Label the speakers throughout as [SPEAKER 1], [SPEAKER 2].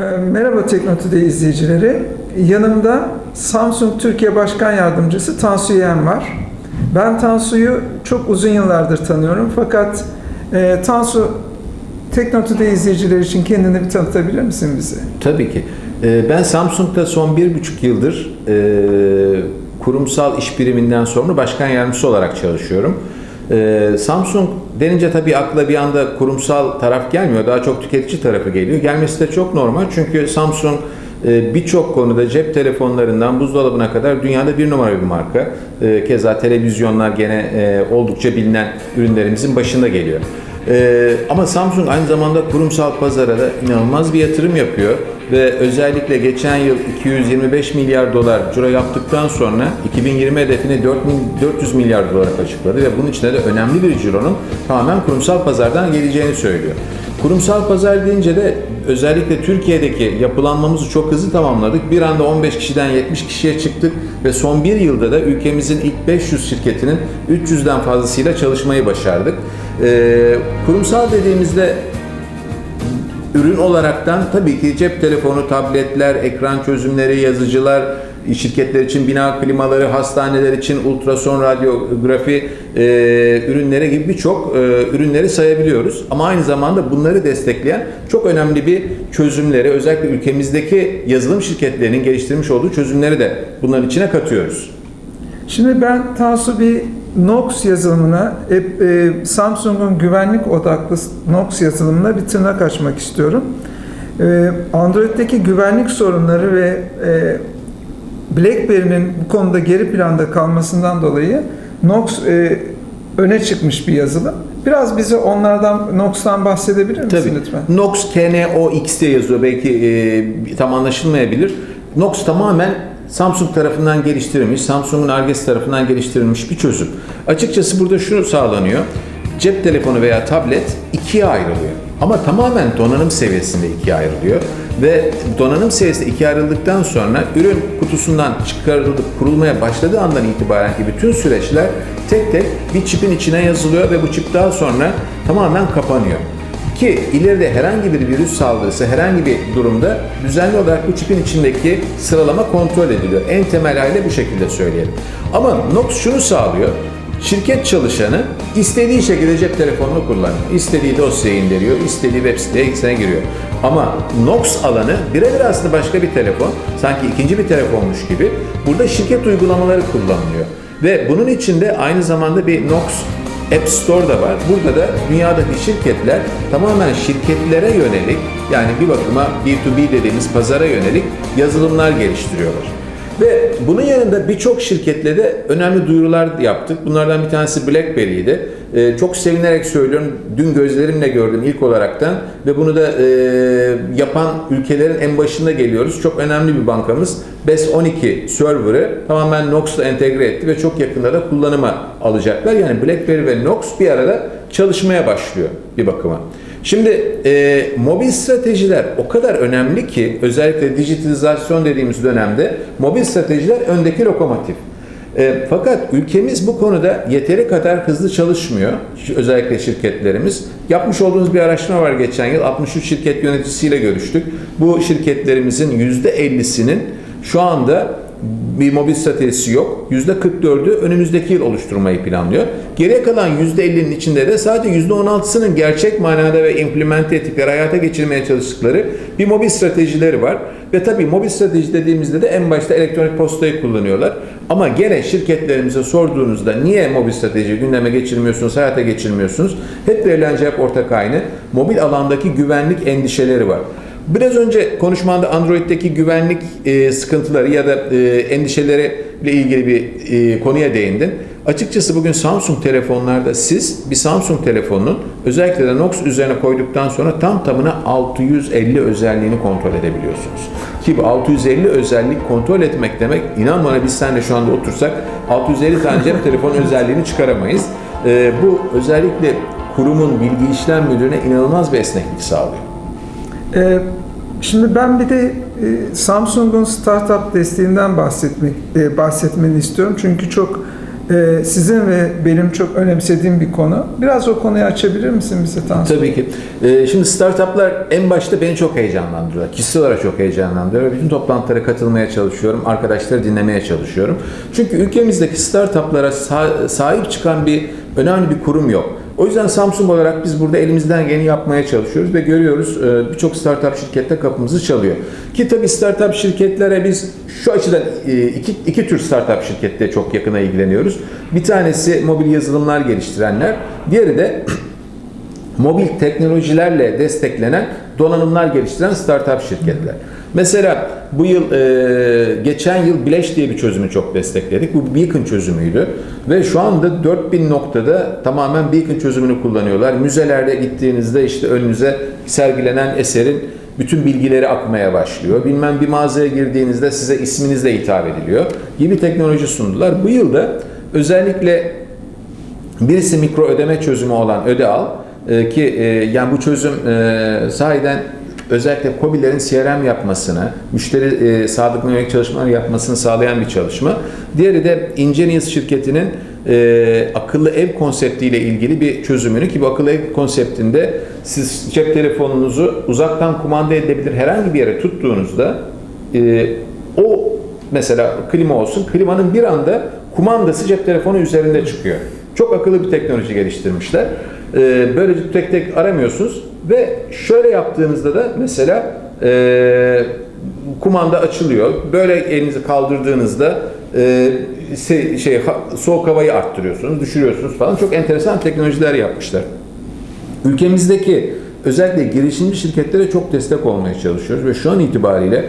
[SPEAKER 1] Ee, Merhaba Teknotude izleyicileri. Yanımda Samsung Türkiye Başkan Yardımcısı Tansu Yeğen var. Ben Tansu'yu çok uzun yıllardır tanıyorum fakat e, Tansu Teknotude izleyicileri için kendini bir tanıtabilir misin bize?
[SPEAKER 2] Tabii ki. Ee, Ben Samsung'da son bir buçuk yıldır e, kurumsal iş biriminden sonra başkan yardımcısı olarak çalışıyorum. Ee, Samsung denince tabii akla bir anda kurumsal taraf gelmiyor. Daha çok tüketici tarafı geliyor. Gelmesi de çok normal çünkü Samsung e, birçok konuda cep telefonlarından buzdolabına kadar dünyada bir numara bir marka. E, Keza televizyonlar gene e, oldukça bilinen ürünlerimizin başında geliyor. Ama Samsung aynı zamanda kurumsal pazara da inanılmaz bir yatırım yapıyor ve özellikle geçen yıl 225 milyar dolar ciro yaptıktan sonra 2020 hedefini 4 mil- 400 milyar dolara açıkladı ve bunun içinde de önemli bir cironun tamamen kurumsal pazardan geleceğini söylüyor. Kurumsal pazar deyince de özellikle Türkiye'deki yapılanmamızı çok hızlı tamamladık. Bir anda 15 kişiden 70 kişiye çıktık ve son bir yılda da ülkemizin ilk 500 şirketinin 300'den fazlasıyla çalışmayı başardık. Ee, kurumsal dediğimizde ürün olaraktan tabii ki cep telefonu, tabletler, ekran çözümleri, yazıcılar, şirketler için bina klimaları, hastaneler için ultrason radyografi e, ürünleri gibi birçok e, ürünleri sayabiliyoruz. Ama aynı zamanda bunları destekleyen çok önemli bir çözümleri, özellikle ülkemizdeki yazılım şirketlerinin geliştirmiş olduğu çözümleri de bunların içine katıyoruz.
[SPEAKER 1] Şimdi ben Tansu bir Nox yazılımına, e, e, Samsung'un güvenlik odaklı Nox yazılımına bir tırnak açmak istiyorum. E, Android'deki güvenlik sorunları ve e, BlackBerry'nin bu konuda geri planda kalmasından dolayı Nox e, öne çıkmış bir yazılım. Biraz bize onlardan, Nox'tan bahsedebilir misin
[SPEAKER 2] Tabii.
[SPEAKER 1] lütfen?
[SPEAKER 2] Nox KNOX diye yazıyor. Belki e, tam anlaşılmayabilir. Nox tamamen Samsung tarafından geliştirilmiş, Samsung'un Argesi tarafından geliştirilmiş bir çözüm. Açıkçası burada şunu sağlanıyor. Cep telefonu veya tablet ikiye ayrılıyor. Ama tamamen donanım seviyesinde ikiye ayrılıyor. Ve donanım seviyesinde ikiye ayrıldıktan sonra ürün kutusundan çıkarılıp kurulmaya başladığı andan itibaren ki bütün süreçler tek tek bir çipin içine yazılıyor ve bu çip daha sonra tamamen kapanıyor. Ki ileride herhangi bir virüs saldırısı, herhangi bir durumda düzenli olarak bu çipin içindeki sıralama kontrol ediliyor. En temel haliyle bu şekilde söyleyelim. Ama Nox şunu sağlıyor. Şirket çalışanı istediği şekilde cep telefonunu kullanıyor. İstediği dosyayı indiriyor, istediği web siteye giriyor. Ama Nox alanı birebir aslında başka bir telefon, sanki ikinci bir telefonmuş gibi burada şirket uygulamaları kullanılıyor. Ve bunun içinde aynı zamanda bir Nox App Store da var. Burada da dünyadaki şirketler tamamen şirketlere yönelik yani bir bakıma B2B dediğimiz pazara yönelik yazılımlar geliştiriyorlar. Ve bunun yanında birçok şirketle de önemli duyurular yaptık. Bunlardan bir tanesi BlackBerry'ydi. Ee, çok sevinerek söylüyorum. Dün gözlerimle gördüm ilk olaraktan ve bunu da e, yapan ülkelerin en başında geliyoruz. Çok önemli bir bankamız. BES 12 server'ı tamamen Nox'la entegre etti ve çok yakında da kullanıma alacaklar. Yani BlackBerry ve Nox bir arada çalışmaya başlıyor bir bakıma. Şimdi e, mobil stratejiler o kadar önemli ki özellikle dijitalizasyon dediğimiz dönemde mobil stratejiler öndeki lokomotif. E, fakat ülkemiz bu konuda yeteri kadar hızlı çalışmıyor. Özellikle şirketlerimiz. Yapmış olduğumuz bir araştırma var geçen yıl. 63 şirket yöneticisiyle görüştük. Bu şirketlerimizin %50'sinin şu anda bir mobil stratejisi yok. %44'ü önümüzdeki yıl oluşturmayı planlıyor. Geriye kalan %50'nin içinde de sadece %16'sının gerçek manada ve implemente ettikleri, hayata geçirmeye çalıştıkları bir mobil stratejileri var. Ve tabii mobil strateji dediğimizde de en başta elektronik postayı kullanıyorlar. Ama gene şirketlerimize sorduğunuzda niye mobil stratejiyi gündeme geçirmiyorsunuz, hayata geçirmiyorsunuz? Hep verilen cevap ortak aynı. Mobil alandaki güvenlik endişeleri var. Biraz önce konuşmanda Android'deki güvenlik e, sıkıntıları ya da e, endişeleriyle ilgili bir e, konuya değindin. Açıkçası bugün Samsung telefonlarda siz bir Samsung telefonunun özellikle de Nox üzerine koyduktan sonra tam tamına 650 özelliğini kontrol edebiliyorsunuz. Ki bu 650 özellik kontrol etmek demek inan bana biz seninle şu anda otursak 650 tane cep telefonu özelliğini çıkaramayız. E, bu özellikle kurumun bilgi işlem müdürüne inanılmaz bir esneklik sağlıyor.
[SPEAKER 1] Ee, Şimdi ben bir de e, Samsung'un startup desteğinden bahsetmek e, bahsetmeni istiyorum. Çünkü çok e, sizin ve benim çok önemsediğim bir konu. Biraz o konuyu açabilir misin bize Tansu?
[SPEAKER 2] Tabii ki. Ee, şimdi startuplar en başta beni çok heyecanlandırıyor. Kişisel olarak çok heyecanlandırıyor. Bütün toplantılara katılmaya çalışıyorum. Arkadaşları dinlemeye çalışıyorum. Çünkü ülkemizdeki startuplara sa- sahip çıkan bir önemli bir kurum yok. O yüzden Samsung olarak biz burada elimizden geleni yapmaya çalışıyoruz ve görüyoruz e, birçok startup şirkette kapımızı çalıyor. Ki tabii startup şirketlere biz şu açıdan e, iki, iki tür startup şirkette çok yakına ilgileniyoruz. Bir tanesi mobil yazılımlar geliştirenler, diğeri de mobil teknolojilerle desteklenen donanımlar geliştiren startup şirketler. Mesela bu yıl, e, geçen yıl Bileş diye bir çözümü çok destekledik. Bu Beacon çözümüydü. Ve şu anda 4000 noktada tamamen Beacon çözümünü kullanıyorlar. Müzelerde gittiğinizde işte önünüze sergilenen eserin bütün bilgileri akmaya başlıyor. Bilmem bir mağazaya girdiğinizde size isminizle hitap ediliyor gibi teknoloji sundular. Bu yılda özellikle Birisi mikro ödeme çözümü olan Ödeal e, ki e, yani bu çözüm e, sahiden özellikle KOBİ'lerin CRM yapmasını, müşteri e, sadıklığı yönelik çalışmalar yapmasını sağlayan bir çalışma. Diğeri de Ingenious şirketinin e, akıllı ev konseptiyle ilgili bir çözümünü ki bu akıllı ev konseptinde siz cep telefonunuzu uzaktan kumanda edilebilir herhangi bir yere tuttuğunuzda e, o mesela klima olsun, klimanın bir anda kumandası cep telefonu üzerinde çıkıyor. Çok akıllı bir teknoloji geliştirmişler. Ee, böylece tek tek aramıyorsunuz ve şöyle yaptığınızda da mesela e, kumanda açılıyor. Böyle elinizi kaldırdığınızda e, şey ha- soğuk havayı arttırıyorsunuz, düşürüyorsunuz falan. Çok enteresan teknolojiler yapmışlar. Ülkemizdeki özellikle girişimci şirketlere çok destek olmaya çalışıyoruz ve şu an itibariyle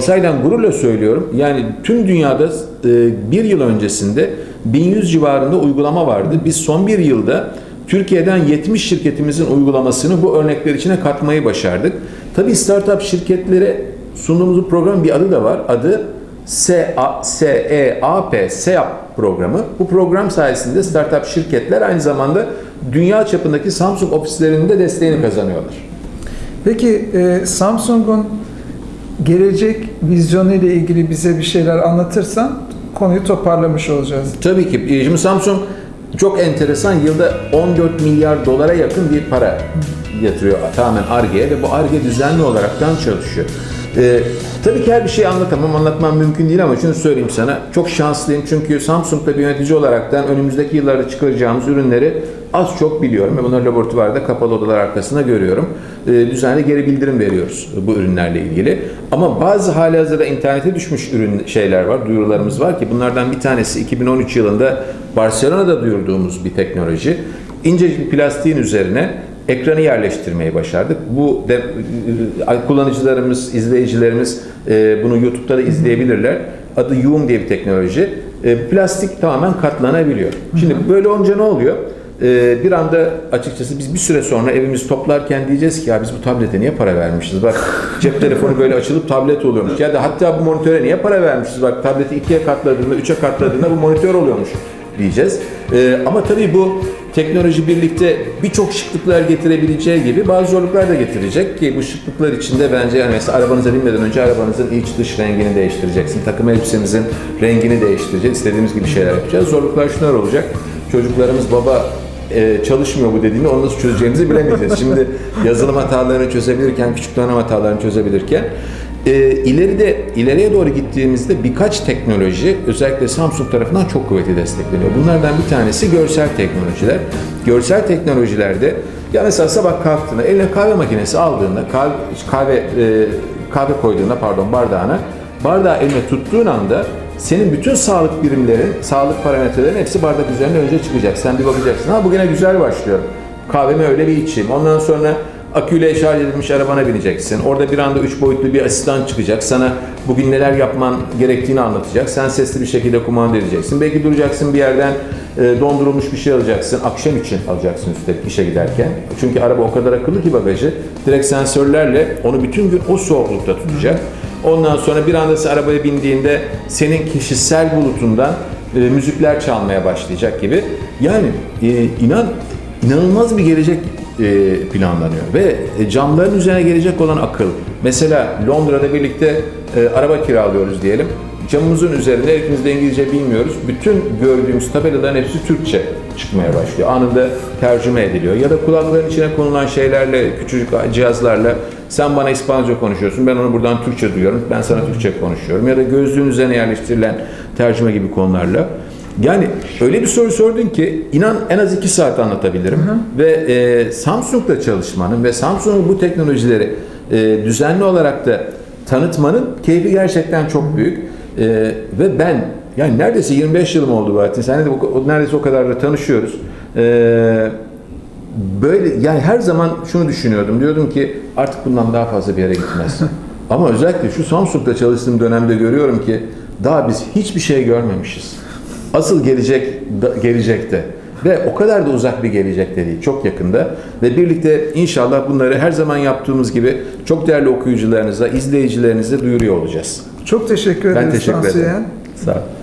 [SPEAKER 2] sayeden gururla söylüyorum yani tüm dünyada e, bir yıl öncesinde 1100 civarında uygulama vardı. Biz son bir yılda Türkiye'den 70 şirketimizin uygulamasını bu örnekler içine katmayı başardık. Tabii startup şirketlere sunduğumuz program bir adı da var. Adı SEAP, SEAP programı. Bu program sayesinde startup şirketler aynı zamanda dünya çapındaki Samsung ofislerinin de desteğini kazanıyorlar.
[SPEAKER 1] Peki e, Samsung'un gelecek vizyonu ile ilgili bize bir şeyler anlatırsan konuyu toparlamış olacağız.
[SPEAKER 2] Tabii ki. E, Şimdi Samsung çok enteresan yılda 14 milyar dolara yakın bir para yatırıyor tamamen ARGE'ye ve bu ARGE düzenli olaraktan çalışıyor. Ee, tabii ki her bir şeyi anlatamam, anlatmam mümkün değil ama şunu söyleyeyim sana. Çok şanslıyım çünkü Samsung'da bir yönetici olaraktan önümüzdeki yıllarda çıkaracağımız ürünleri az çok biliyorum ve bunları laboratuvarda kapalı odalar arkasında görüyorum. Ee, düzenli geri bildirim veriyoruz bu ürünlerle ilgili. Ama bazı hali hazırda internete düşmüş ürün şeyler var, duyurularımız var ki bunlardan bir tanesi 2013 yılında Barcelona'da duyurduğumuz bir teknoloji. İncecik plastiğin üzerine ekranı yerleştirmeyi başardık. Bu de, e, kullanıcılarımız, izleyicilerimiz e, bunu YouTube'da da izleyebilirler. Adı Yoom diye bir teknoloji. E, plastik tamamen katlanabiliyor. Şimdi böyle olunca ne oluyor? E, bir anda açıkçası biz bir süre sonra evimizi toplarken diyeceğiz ki ya biz bu tablete niye para vermişiz? Bak cep telefonu böyle açılıp tablet oluyormuş. Ya da hatta bu monitöre niye para vermişiz? Bak tableti ikiye katladığında, üçe katladığında bu monitör oluyormuş diyeceğiz. Ee, ama tabii bu teknoloji birlikte birçok şıklıklar getirebileceği gibi bazı zorluklar da getirecek ki bu şıklıklar içinde bence yani mesela arabanıza binmeden önce arabanızın iç dış rengini değiştireceksin. Takım elbisemizin rengini değiştireceğiz. İstediğimiz gibi şeyler yapacağız. Zorluklar şunlar olacak. Çocuklarımız baba e, çalışmıyor bu dediğini onu nasıl çözeceğimizi bilemeyeceğiz. Şimdi yazılım hatalarını çözebilirken, küçük donanım hatalarını çözebilirken e, ileride ileriye doğru gittiğimizde birkaç teknoloji özellikle Samsung tarafından çok kuvvetli destekleniyor. Bunlardan bir tanesi görsel teknolojiler. Görsel teknolojilerde ya mesela sabah kalktığında eline kahve makinesi aldığında kahve kahve e, kahve koyduğunda pardon bardağına bardağı eline tuttuğun anda senin bütün sağlık birimlerin, sağlık parametrelerin hepsi bardak üzerinde önce çıkacak. Sen bir bakacaksın. Ha bugüne güzel başlıyorum. Kahvemi öyle bir içeyim. Ondan sonra aküyle şarj edilmiş arabana bineceksin. Orada bir anda üç boyutlu bir asistan çıkacak. Sana bugün neler yapman gerektiğini anlatacak. Sen sesli bir şekilde kumanda edeceksin. Belki duracaksın bir yerden e, dondurulmuş bir şey alacaksın. Akşam için alacaksın üstelik işe giderken. Çünkü araba o kadar akıllı ki bagajı. Direkt sensörlerle onu bütün gün o soğuklukta tutacak. Ondan sonra bir anda sen arabaya bindiğinde senin kişisel bulutundan e, müzikler çalmaya başlayacak gibi. Yani e, inan inanılmaz bir gelecek planlanıyor ve e, camların üzerine gelecek olan akıl. Mesela Londra'da birlikte e, araba kiralıyoruz diyelim. camımızın üzerinde hepimiz de İngilizce bilmiyoruz. Bütün gördüğümüz tabelaların hepsi Türkçe çıkmaya başlıyor. Anında tercüme ediliyor. Ya da kulakların içine konulan şeylerle, küçücük cihazlarla sen bana İspanyolca konuşuyorsun, ben onu buradan Türkçe duyuyorum, ben sana Türkçe konuşuyorum. Ya da gözlüğün üzerine yerleştirilen tercüme gibi konularla. Yani öyle bir soru sordun ki inan en az iki saat anlatabilirim. Ve e, Samsung'da çalışmanın ve Samsung'un bu teknolojileri e, düzenli olarak da tanıtmanın keyfi gerçekten çok büyük. E, ve ben yani neredeyse 25 yılım oldu Bahattin. Seninle de neredeyse o kadar da tanışıyoruz. E, böyle yani her zaman şunu düşünüyordum. Diyordum ki artık bundan daha fazla bir yere gitmez. Ama özellikle şu Samsung'da çalıştığım dönemde görüyorum ki daha biz hiçbir şey görmemişiz. Asıl gelecek gelecekte ve o kadar da uzak bir gelecekte değil, çok yakında ve birlikte inşallah bunları her zaman yaptığımız gibi çok değerli okuyucularınıza, izleyicilerinize duyuruyor olacağız.
[SPEAKER 1] Çok teşekkür
[SPEAKER 2] Ben
[SPEAKER 1] ederiz
[SPEAKER 2] teşekkür
[SPEAKER 1] Tansu
[SPEAKER 2] ederim. Sağ ol.